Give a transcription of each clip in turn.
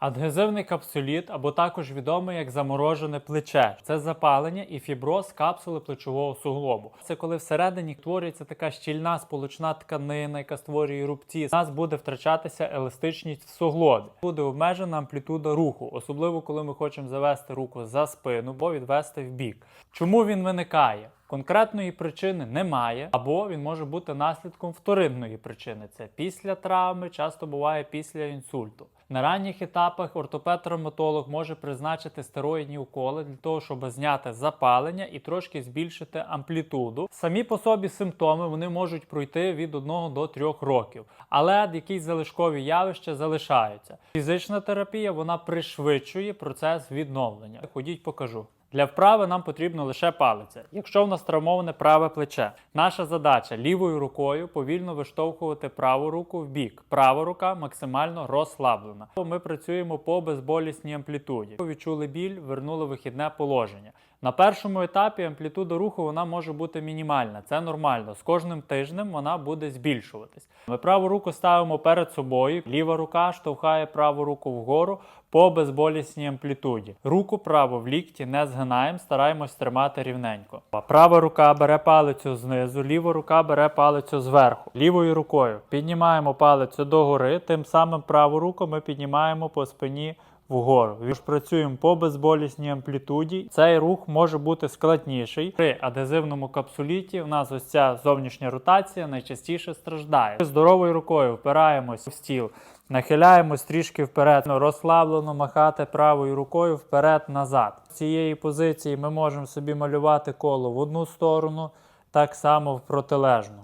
Адгезивний капсуліт, або також відомий як заморожене плече, це запалення і фіброз капсули плечового суглобу. Це коли всередині творюється така щільна сполучна тканина, яка створює рубці. У нас буде втрачатися еластичність в суглобі. Буде обмежена амплітуда руху, особливо коли ми хочемо завести руку за спину або відвести в бік. Чому він виникає? Конкретної причини немає, або він може бути наслідком вторинної причини. Це після травми, часто буває після інсульту. На ранніх етапах ортопед-травматолог може призначити стероїдні уколи для того, щоб зняти запалення і трошки збільшити амплітуду. Самі по собі симптоми вони можуть пройти від 1 до 3 років, але якісь залишкові явища залишаються. Фізична терапія вона пришвидшує процес відновлення. Ходіть, покажу. Для вправи нам потрібно лише палиця. Якщо в нас травмоване праве плече, наша задача лівою рукою повільно виштовхувати праву руку в бік. Права рука максимально розслаблена. Ми працюємо по безболісній амплітуді. Відчули біль, вернули вихідне положення. На першому етапі амплітуда руху вона може бути мінімальна, це нормально. З кожним тижнем вона буде збільшуватись. Ми праву руку ставимо перед собою, ліва рука штовхає праву руку вгору по безболісній амплітуді. Руку праву в лікті не згинаємо, стараємось тримати рівненько. Права рука бере палицю знизу, ліва рука бере палицю зверху. Лівою рукою піднімаємо палицю догори, тим самим праву руку ми піднімаємо по спині вгору. Тож працюємо по безболісній амплітуді. Цей рух може бути складніший. При адезивному капсуліті в нас ось ця зовнішня ротація найчастіше страждає. Здоровою рукою впираємось в стіл, нахиляємось трішки вперед, розслаблено махати правою рукою вперед-назад. З цієї позиції ми можемо собі малювати коло в одну сторону, так само в протилежну.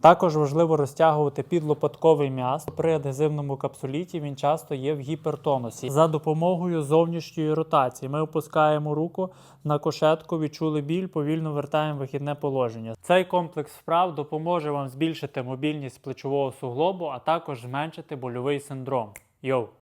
Також важливо розтягувати підлопатковий м'яз. При адгезивному капсуліті він часто є в гіпертонусі. За допомогою зовнішньої ротації ми опускаємо руку на кошетку, відчули біль, повільно вертаємо вихідне положення. Цей комплекс вправ допоможе вам збільшити мобільність плечового суглобу, а також зменшити больовий синдром. Йоу!